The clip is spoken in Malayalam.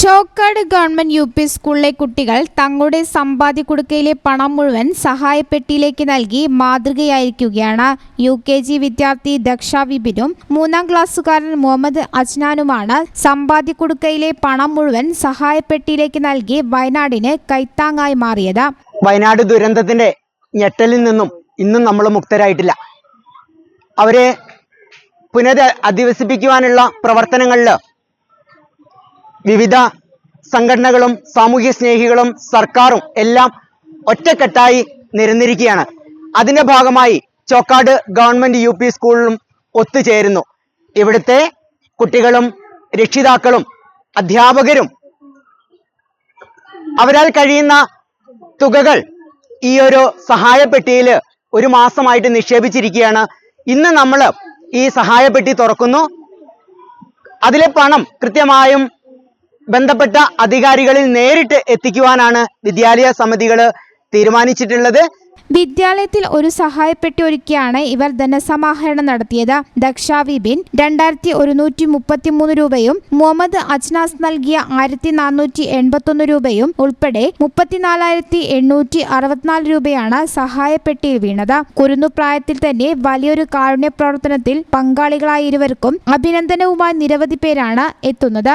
ചോക്കാട് ഗവൺമെന്റ് യു പി സ്കൂളിലെ കുട്ടികൾ തങ്ങളുടെ സമ്പാദ്യ കുടുക്കയിലെ പണം മുഴുവൻ സഹായപ്പെട്ടിയിലേക്ക് നൽകി മാതൃകയായിരിക്കുകയാണ്. യു കെ ജി വിദ്യാർത്ഥി ദക്ഷ വിപിനും മൂന്നാം ക്ലാസ്സുകാരൻ മുഹമ്മദ് അജ്നാനുമാണ് സമ്പാദ്യ കുടുക്കയിലെ പണം മുഴുവൻ സഹായപ്പെട്ടിയിലേക്ക് നൽകി വയനാടിന് കൈത്താങ്ങായി മാറിയത്. വയനാട് ദുരന്തത്തിന്റെ ഞെട്ടലിൽ നിന്നും ഇന്നും നമ്മൾ മുക്തരായിട്ടില്ല. അവരെ പുനരധിവസിപ്പിക്കുവാനുള്ള പ്രവർത്തനങ്ങളിൽ വിവിധ സംഘടനകളും സാമൂഹ്യ സ്നേഹികളും സർക്കാരും എല്ലാം ഒറ്റക്കെട്ടായി നിരന്നിരിക്കുകയാണ്. അതിന്റെ ഭാഗമായി ചോക്കാട് ഗവൺമെന്റ് യു പി സ്കൂളിലും ഒത്തുചേരുന്നു. ഇവിടുത്തെ കുട്ടികളും രക്ഷിതാക്കളും അധ്യാപകരും അവരാൽ കഴിയുന്ന തുകകൾ ഈ ഒരു സഹായപ്പെട്ടിയിൽ ഒരു മാസമായിട്ട് നിക്ഷേപിച്ചിരിക്കുകയാണ്. ഇന്ന് നമ്മൾ ഈ സഹായപ്പെട്ടി തുറക്കുന്നു. അതിലെ പണം കൃത്യമായും ബന്ധപ്പെട്ട അധികാരികളിൽ നേരിട്ട് എത്തിക്കുവാനാണ് വിദ്യാലയ സമിതികൾ തീരുമാനിച്ചിട്ടുള്ളത്. വിദ്യാലയത്തിൽ ഒരു സഹായപ്പെട്ടി ഒരുക്കിയാണ് ഇവർ ധനസമാഹരണം നടത്തിയത്. ദക്ഷാവി ബിൻ രണ്ടായിരത്തി ഒരുന്നൂറ്റി മുപ്പത്തിമൂന്ന് രൂപയും മുഹമ്മദ് അജ്നാസ് നൽകിയ ആയിരത്തി നാനൂറ്റി എൺപത്തൊന്ന് രൂപയും ഉൾപ്പെടെ മുപ്പത്തിനാലായിരത്തി എണ്ണൂറ്റി അറുപത്തിനാല് രൂപയാണ് സഹായപ്പെട്ടിയിൽ വീണത്. കുരുന്നുപ്രായത്തിൽ തന്നെ വലിയൊരു കാരുണ്യ പ്രവർത്തനത്തിൽ പങ്കാളികളായ ഇരുവർക്കും അഭിനന്ദനവുമായി നിരവധി പേരാണ് എത്തുന്നത്.